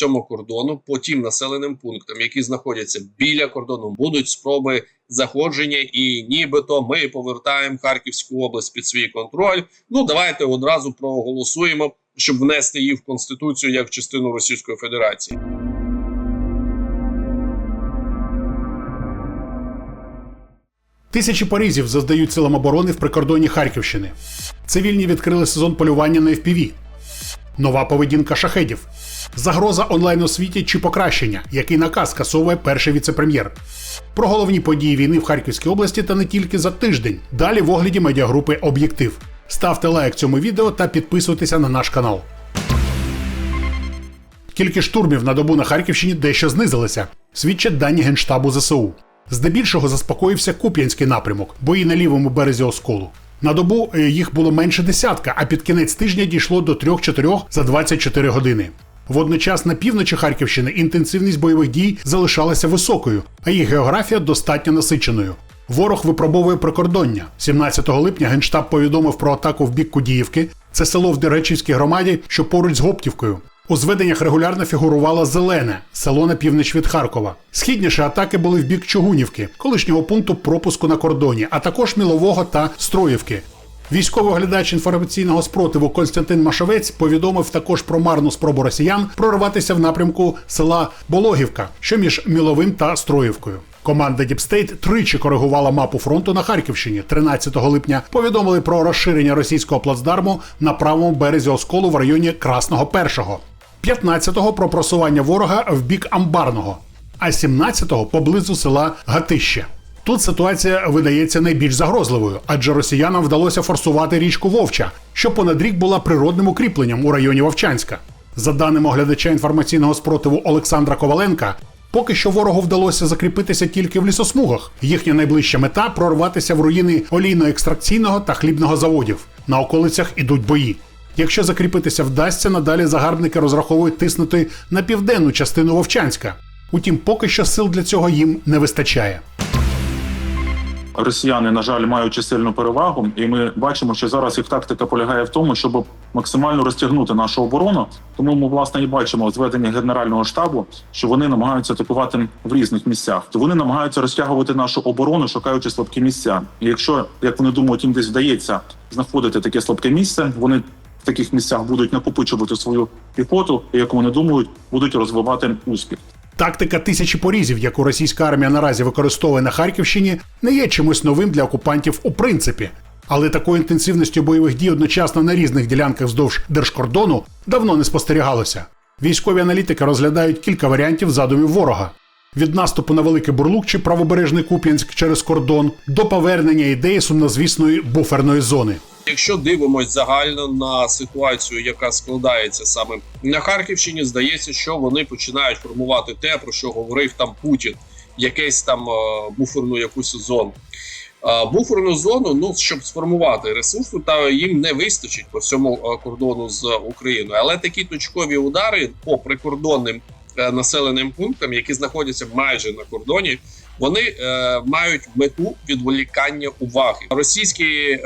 цьому кордону, по тим населеним пунктам, які знаходяться біля кордону, будуть спроби заходження, і нібито ми повертаємо Харківську область під свій контроль. Ну давайте одразу проголосуємо, щоб внести її в конституцію як частину Російської Федерації. Тисячі паризів заздають силам оборони в прикордонні Харківщини. Цивільні відкрили сезон полювання на FPV. Нова поведінка шахедів. Загроза онлайн освіті чи покращення, який наказ скасовує перший віцепрем'єр. Про головні події війни в Харківській області та не тільки за тиждень. Далі в огляді медіагрупи Об'єктив. Ставте лайк цьому відео та підписуйтеся на наш канал. Кількість штурмів на добу на Харківщині дещо знизилися, свідчать дані Генштабу ЗСУ. Здебільшого заспокоївся Куп'янський напрямок, бої на лівому березі Осколу. На добу е, їх було менше десятка, а під кінець тижня дійшло до 3-4 за 24 години. Водночас на півночі Харківщини інтенсивність бойових дій залишалася високою, а їх географія достатньо насиченою. Ворог випробовує прикордоння. 17 липня Генштаб повідомив про атаку в бік Кудіївки. Це село в Деречівській громаді, що поруч з Гоптівкою. У зведеннях регулярно фігурувало зелене село на північ від Харкова. Східніше атаки були в бік Чугунівки, колишнього пункту пропуску на кордоні, а також Мілового та Строївки. Військовий оглядач інформаційного спротиву Константин Машовець повідомив також про марну спробу росіян прорватися в напрямку села Бологівка, що між Міловим та Строївкою. Команда Діпстейт тричі коригувала мапу фронту на Харківщині. 13 липня повідомили про розширення російського плацдарму на правому березі Осколу в районі Красного Першого. 15-го про просування ворога в бік Амбарного, а 17-го поблизу села Гатище. Тут ситуація видається найбільш загрозливою, адже росіянам вдалося форсувати річку Вовча, що понад рік була природним укріпленням у районі Вовчанська. За даними оглядача інформаційного спротиву Олександра Коваленка, поки що ворогу вдалося закріпитися тільки в лісосмугах. Їхня найближча мета прорватися в руїни олійно-екстракційного та хлібного заводів. На околицях ідуть бої. Якщо закріпитися вдасться, надалі загарбники розраховують тиснути на південну частину Вовчанська. Утім, поки що сил для цього їм не вистачає. Росіяни, на жаль, мають чисельну перевагу, і ми бачимо, що зараз їх тактика полягає в тому, щоб максимально розтягнути нашу оборону. Тому ми власне і бачимо зведення генерального штабу, що вони намагаються атакувати в різних місцях. То вони намагаються розтягувати нашу оборону, шукаючи слабкі місця. І якщо як вони думають, їм десь вдається знаходити таке слабке місце, вони в таких місцях будуть накопичувати свою піхоту, і як вони думають, будуть розвивати успіх. Тактика тисячі порізів, яку російська армія наразі використовує на Харківщині, не є чимось новим для окупантів у принципі. Але такої інтенсивності бойових дій одночасно на різних ділянках вздовж держкордону давно не спостерігалося. Військові аналітики розглядають кілька варіантів задумів ворога: від наступу на Великий Бурлук чи правобережний Куп'янськ через кордон до повернення ідеї сумнозвісної буферної зони. Якщо дивимось загально на ситуацію, яка складається саме на Харківщині, здається, що вони починають формувати те, про що говорив там Путін, якесь там е, буферну якусь зону. Е, Буферну зону, ну щоб сформувати ресурсу, та їм не вистачить по всьому е, кордону з Україною. Але такі точкові удари по прикордонним населеним пунктам, які знаходяться майже на кордоні, вони е, мають мету відволікання уваги. Російські е,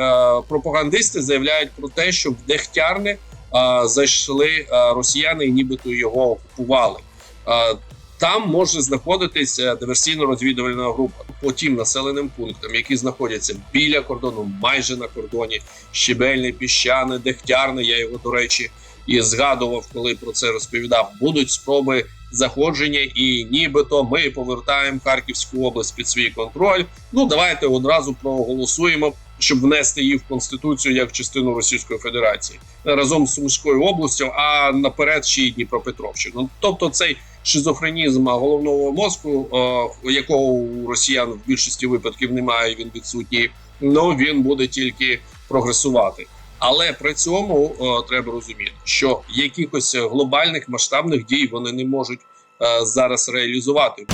пропагандисти заявляють про те, що в Дегтярне е, зайшли е, росіяни і нібито його окупували. Е, там може знаходитись е, диверсійно-розвідувальна група по тим населеним пунктам, які знаходяться біля кордону, майже на кордоні. Щебельне, піщане, Дегтярне. Я його до речі і згадував, коли про це розповідав. Будуть спроби заходження, і нібито ми повертаємо Харківську область під свій контроль. Ну давайте одразу проголосуємо, щоб внести її в конституцію як частину Російської Федерації разом з Сумською областю, а наперед ще й Дніпропетровщину. Ну, Тобто цей шизофренізм головного мозку, е, якого у росіян в більшості випадків немає, він відсутній. Ну він буде тільки прогресувати. Але при цьому е, треба розуміти, що якихось глобальних масштабних дій вони не можуть е, зараз реалізувати.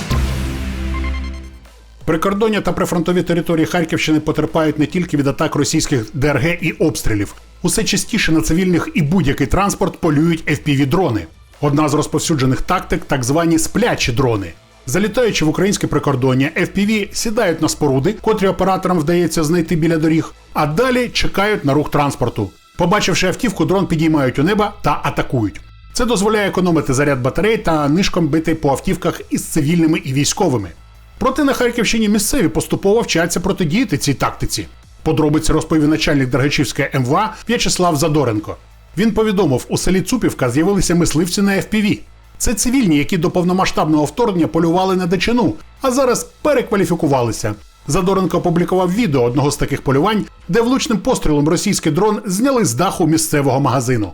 Прикордоння та прифронтові території Харківщини потерпають не тільки від атак російських ДРГ і обстрілів. Усе частіше на цивільних і будь-який транспорт полюють FPV-дрони. Одна з розповсюджених тактик так звані сплячі дрони. Залітаючи в українське прикордоння, FPV сідають на споруди, котрі операторам вдається знайти біля доріг, а далі чекають на рух транспорту. Побачивши автівку, дрон підіймають у небо та атакують. Це дозволяє економити заряд батарей та нишком бити по автівках із цивільними і військовими. Проте на Харківщині місцеві поступово вчаться протидіяти цій тактиці. Подробиці розповів начальник Дергачівської МВА В'ячеслав Задоренко. Він повідомив, у селі Цупівка з'явилися мисливці на FPV. Це цивільні, які до повномасштабного вторгнення полювали на дичину, а зараз перекваліфікувалися. Задоренко опублікував відео одного з таких полювань, де влучним пострілом російський дрон зняли з даху місцевого магазину.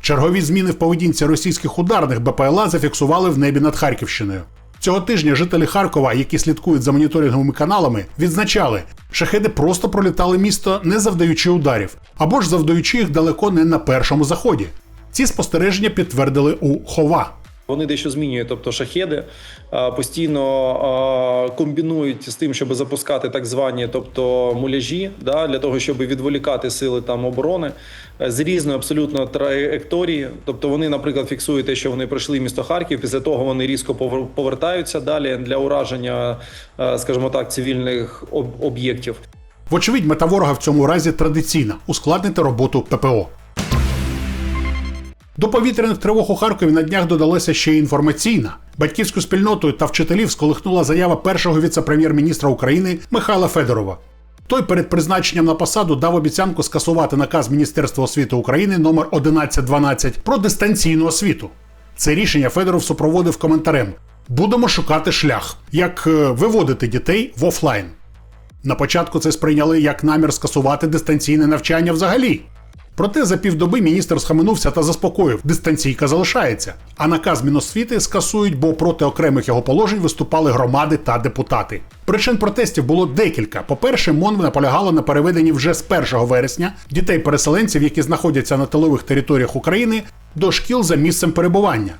Чергові зміни в поведінці російських ударних БПЛА зафіксували в небі над Харківщиною. Цього тижня жителі Харкова, які слідкують за моніторинговими каналами, відзначали, шахеди просто пролітали місто, не завдаючи ударів, або ж завдаючи їх далеко не на першому заході. Ці спостереження підтвердили у Хова. Вони дещо змінюють, тобто шахеди постійно комбінують з тим, щоб запускати так звані, тобто муляжі, да, для того, щоб відволікати сили там оборони е, з різної абсолютно траєкторії. Тобто вони, наприклад, фіксують те, що вони пройшли місто Харків. Після того вони різко повер- повертаються далі для ураження, е, скажімо так, цивільних об'єктів. Вочевидь, мета ворога в цьому разі традиційна ускладнити роботу ППО. До повітряних тривог у Харкові на днях додалася ще й інформаційна. Батьківську спільноту та вчителів сколихнула заява першого віце-прем'єр-міністра України Михайла Федорова. Той перед призначенням на посаду дав обіцянку скасувати наказ Міністерства освіти України номер 1112 про дистанційну освіту. Це рішення Федоров супроводив коментарем: будемо шукати шлях, як е, виводити дітей в офлайн. На початку це сприйняли як намір скасувати дистанційне навчання взагалі. Проте за півдоби міністр схаменувся та заспокоїв, дистанційка залишається. А наказ Міносвіти скасують, бо проти окремих його положень виступали громади та депутати. Причин протестів було декілька. По-перше, МОН наполягала на переведенні вже з 1 вересня дітей-переселенців, які знаходяться на тилових територіях України, до шкіл за місцем перебування.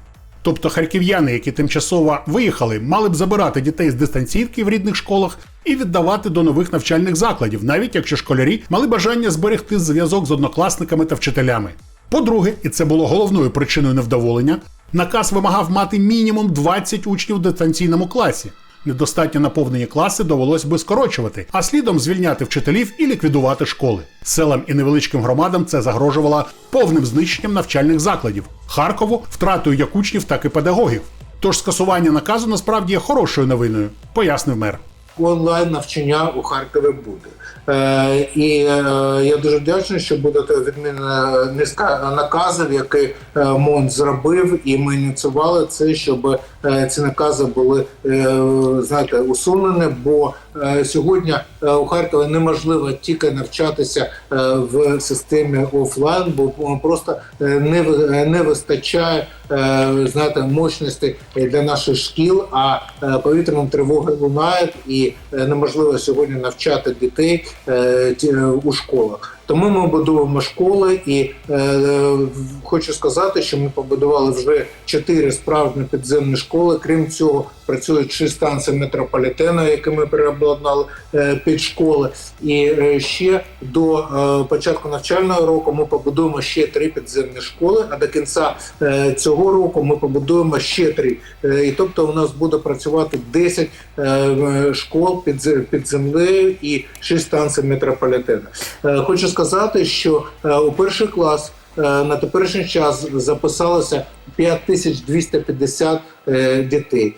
Тобто харків'яни, які тимчасово виїхали, мали б забирати дітей з дистанційки в рідних школах і віддавати до нових навчальних закладів, навіть якщо школярі мали бажання зберегти зв'язок з однокласниками та вчителями. По-друге, і це було головною причиною невдоволення, наказ вимагав мати мінімум 20 учнів в дистанційному класі. Недостатньо наповнені класи довелось би скорочувати, а слідом звільняти вчителів і ліквідувати школи. Селам і невеличким громадам це загрожувало повним знищенням навчальних закладів, Харкову втратою як учнів, так і педагогів. Тож скасування наказу насправді є хорошою новиною, пояснив мер. Онлайн навчання у Харкові буде. Е, і е, я дуже вдячний, що буде відмінена низка наказів, які е, МОН зробив, і ми ініціювали це, щоб е, ці накази були е, знаєте, усунені. Бо сьогодні е, у Харкові неможливо тільки навчатися е, в системі офлайн, бо просто е, не не вистачає знати мощності для наших шкіл. А е, повітряні тривоги лунають, і е, неможливо сьогодні навчати дітей е, е, у школах. Тому ми будуємо школи, і е, е, хочу сказати, що ми побудували вже чотири справжні підземні школи. Крім цього, працюють шість станцій метрополітену, які ми переобладнали е, під школи. І е, ще до е, початку навчального року ми побудуємо ще три підземні школи. А до кінця е, цього року ми побудуємо ще три. Е, і тобто, у нас буде працювати 10 е, школ під, під землею і 6 станцій метрополітену. Е, Хочу сказати, що е, у перший клас е, на теперішній час записалося 5250 е, дітей.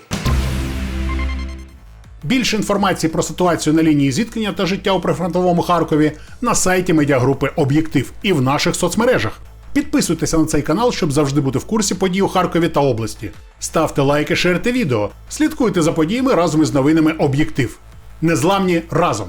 Більше інформації про ситуацію на лінії зіткнення та життя у прифронтовому Харкові на сайті медіагрупи Об'єктив і в наших соцмережах. Підписуйтеся на цей канал, щоб завжди бути в курсі подій у Харкові та області. Ставте лайки, шерте відео, слідкуйте за подіями разом із новинами Об'єктив. Незламні разом!